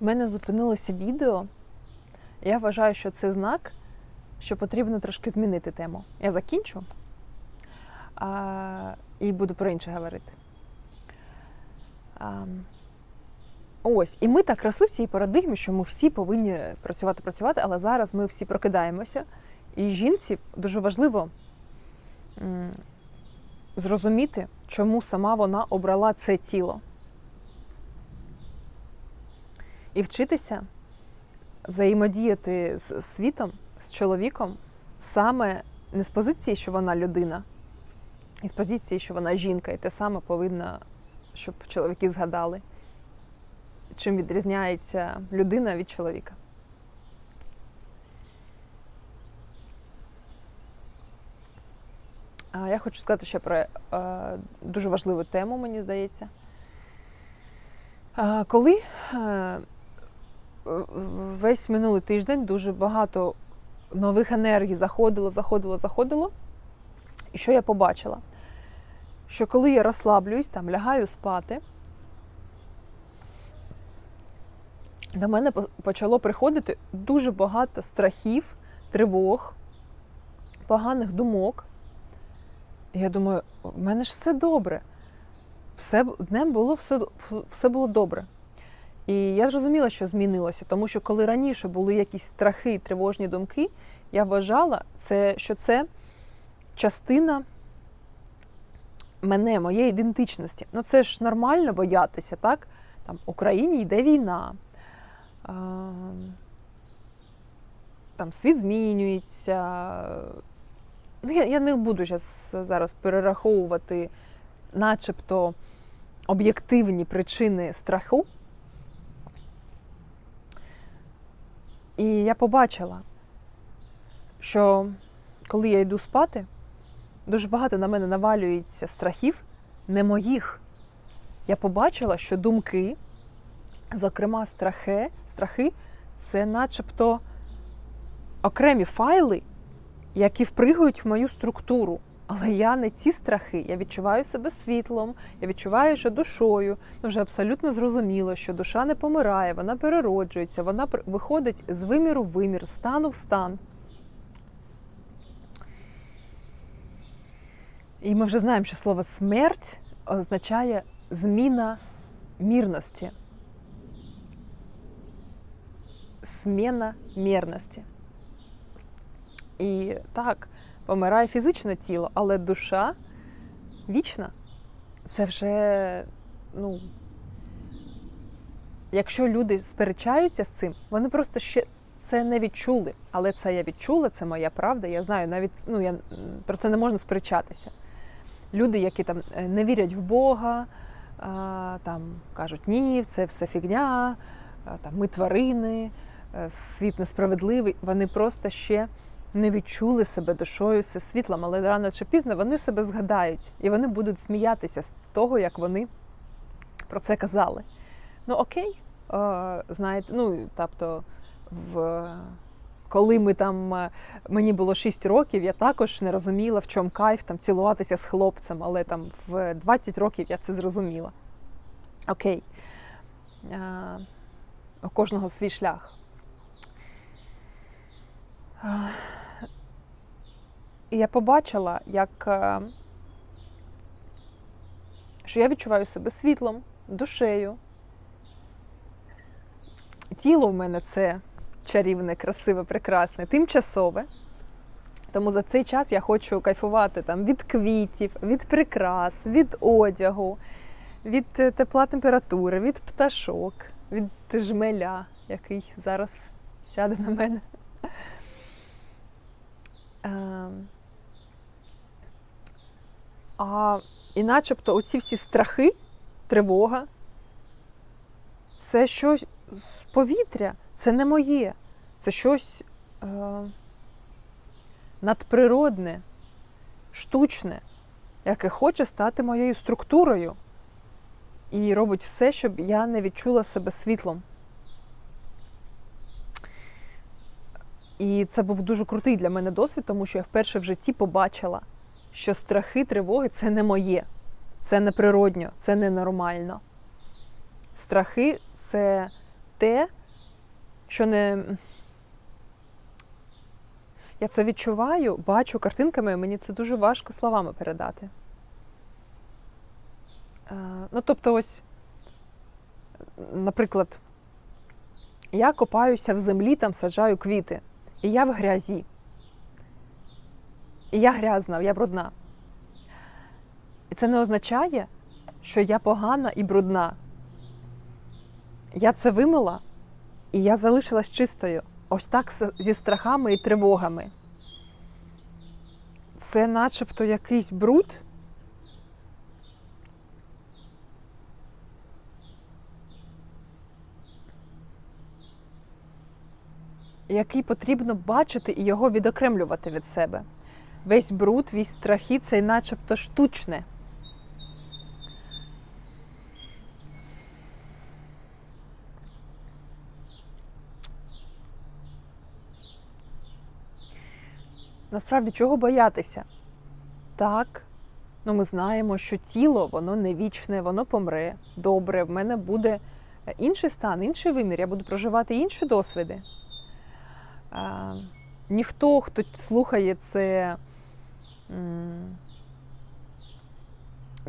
У мене зупинилося відео. Я вважаю, що це знак, що потрібно трошки змінити тему. Я закінчу а, і буду про інше говорити. А, ось, і ми так росли в цій парадигмі, що ми всі повинні працювати, працювати, але зараз ми всі прокидаємося. І жінці дуже важливо зрозуміти, чому сама вона обрала це тіло. І вчитися взаємодіяти з світом, з чоловіком, саме не з позиції, що вона людина, і з позиції, що вона жінка, і те саме повинна, щоб чоловіки згадали, чим відрізняється людина від чоловіка. Я хочу сказати ще про дуже важливу тему, мені здається. Коли е, весь минулий тиждень дуже багато нових енергій заходило, заходило, заходило. І що я побачила? Що коли я розслаблююсь, там лягаю спати, до мене почало приходити дуже багато страхів, тривог, поганих думок. Я думаю, в мене ж все добре. Все днем було все, все було добре. І я зрозуміла, що змінилося, тому що коли раніше були якісь страхи, тривожні думки, я вважала, це, що це частина мене, моєї ідентичності. Ну це ж нормально боятися, так? Там Україні йде війна. Там світ змінюється. Ну, я, я не буду зараз перераховувати, начебто, об'єктивні причини страху. І я побачила, що коли я йду спати, дуже багато на мене навалюється страхів, не моїх. Я побачила, що думки, зокрема страхи, страхи це начебто окремі файли, які впригують в мою структуру. Але я не ці страхи. Я відчуваю себе світлом, я відчуваю, що душою. Ну, вже абсолютно зрозуміло, що душа не помирає, вона перероджується, вона виходить з виміру в вимір, стану в стан. І ми вже знаємо, що слово смерть означає зміна мірності. Зміна мірності. І так, помирає фізичне тіло, але душа вічна. Це вже, ну, якщо люди сперечаються з цим, вони просто ще це не відчули. Але це я відчула, це моя правда. Я знаю, навіть ну, я, про це не можна сперечатися. Люди, які там е, не вірять в Бога, а, там кажуть, ні, це все фігня, а, там, ми тварини, е, світ несправедливий, вони просто ще не відчули себе душою, світлом, але рано чи пізно вони себе згадають і вони будуть сміятися з того, як вони про це казали. Ну окей, е, знаєте, ну тобто, в, коли ми там е, мені було 6 років, я також не розуміла, в чому кайф там цілуватися з хлопцем, але там в 20 років я це зрозуміла. Окей. Е, у кожного свій шлях. І я побачила, як е, що я відчуваю себе світлом, душею. Тіло в мене це чарівне, красиве, прекрасне, тимчасове. Тому за цей час я хочу кайфувати там від квітів, від прикрас, від одягу, від е, тепла температури, від пташок, від жмеля, який зараз сяде на мене. А і начебто оці всі страхи, тривога, це щось з повітря, це не моє, це щось е, надприродне, штучне, яке хоче стати моєю структурою і робить все, щоб я не відчула себе світлом. І це був дуже крутий для мене досвід, тому що я вперше в житті побачила, що страхи, тривоги це не моє, це не природньо, це не нормально. Страхи це те, що не. Я це відчуваю, бачу картинками, і мені це дуже важко словами передати. Е, Ну, тобто, ось, наприклад, я копаюся в землі, там саджаю квіти, і я в грязі. І я грязна, я брудна. І це не означає, що я погана і брудна. Я це вимила, і я залишилась чистою. Ось так зі страхами і тривогами. Це начебто якийсь бруд. Який потрібно бачити і його відокремлювати від себе. Весь бруд, весь страхи це начебто штучне. Насправді, чого боятися? Так, ну ми знаємо, що тіло воно не вічне, воно помре. Добре, в мене буде е, інший стан, інший вимір, я буду проживати інші досвіди. А, ніхто, хто слухає це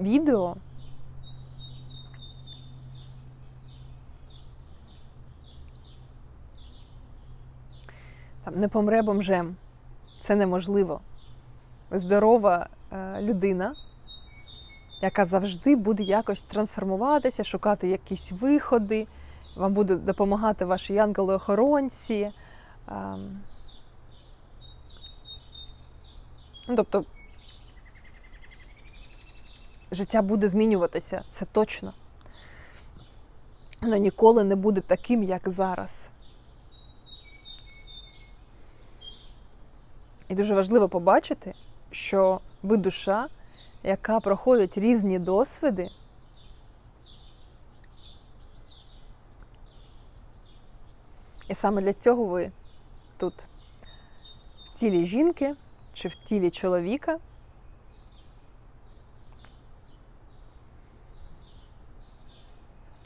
відео, там, не помре бомжем. Це неможливо. Здорова е, людина, яка завжди буде якось трансформуватися, шукати якісь виходи, вам будуть допомагати ваші янголи-охоронці. Ем, ну, тобто життя буде змінюватися, це точно. Воно ніколи не буде таким, як зараз. І дуже важливо побачити, що ви душа, яка проходить різні досвіди, і саме для цього ви тут, в тілі жінки чи в тілі чоловіка.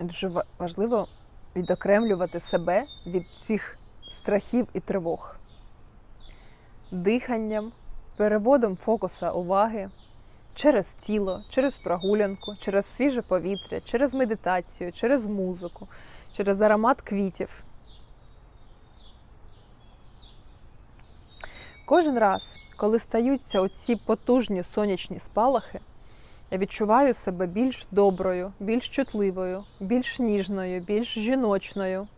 Дуже важливо відокремлювати себе від цих страхів і тривог диханням, переводом фокуса уваги через тіло, через прогулянку, через свіже повітря, через медитацію, через музику, через аромат квітів. Кожен раз, коли стаються оці потужні сонячні спалахи, я відчуваю себе більш доброю, більш чутливою, більш ніжною, більш жіночною,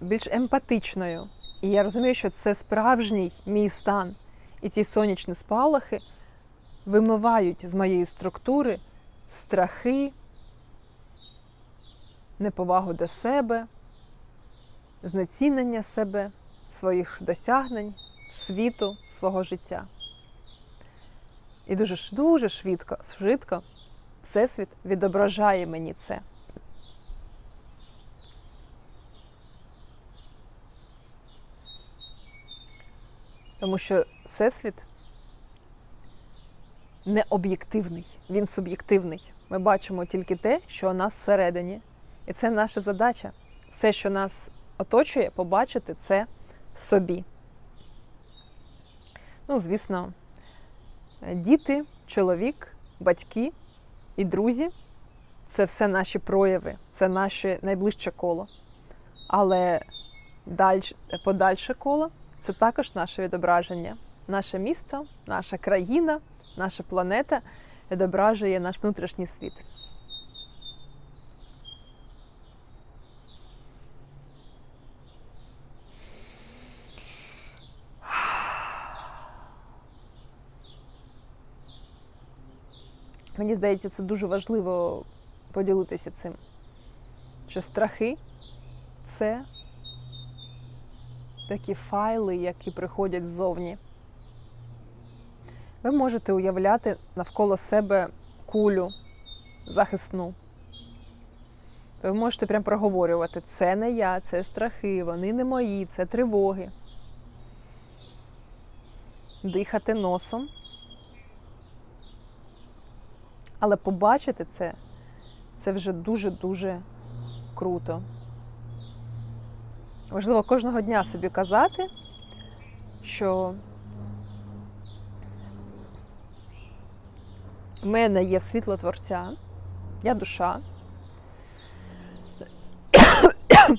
більш емпатичною. І я розумію, що це справжній мій стан. І ці сонячні спалахи вимивають з моєї структури страхи, неповагу до себе, знецінення себе, своїх досягнень, світу, свого життя. І дуже дуже швидко, швидко Всесвіт відображає мені це. Тому що Всесвіт не об'єктивний, він суб'єктивний. Ми бачимо тільки те, що у нас всередині. І це наша задача. Все, що нас оточує, побачити це в собі. Ну, звісно, діти, чоловік, батьки і друзі це все наші прояви, це наше найближче коло. Але дальше, подальше коло це також наше відображення. Наше місто, наша країна, наша планета відображує наш внутрішній світ. Мені здається, це дуже важливо поділитися цим. Що страхи це такі файли, які приходять ззовні. Ви можете уявляти навколо себе кулю захисну. Ви можете прям проговорювати: це не я, це страхи, вони не мої, це тривоги. Дихати носом. Але побачити це, це вже дуже-дуже круто. Важливо кожного дня собі казати, що в мене є світло Творця, я душа.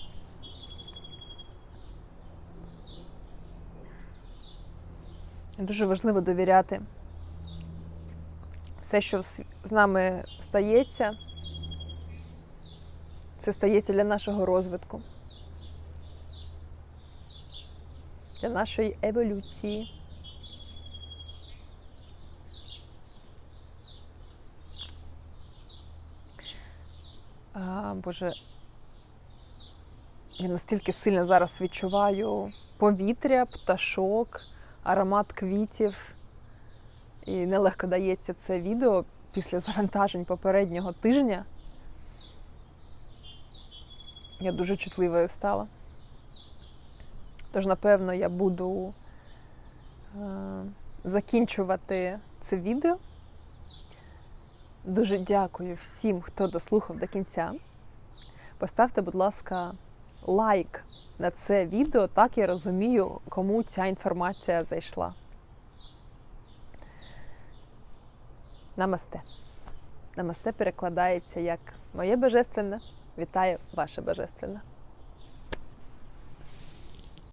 Дуже важливо довіряти все, що з нами стається, це стається для нашого розвитку, для нашої еволюції. А, Боже, я настільки сильно зараз відчуваю повітря, пташок, аромат квітів. І нелегко дається це відео після завантажень попереднього тижня. Я дуже чутливою стала. Тож, напевно, я буду е, закінчувати це відео. Дуже дякую всім, хто дослухав до кінця. Поставте, будь ласка, лайк на це відео, так я розумію, кому ця інформація зайшла. Намасте. Намасте перекладається як моє божественне. Вітаю ваше божественне.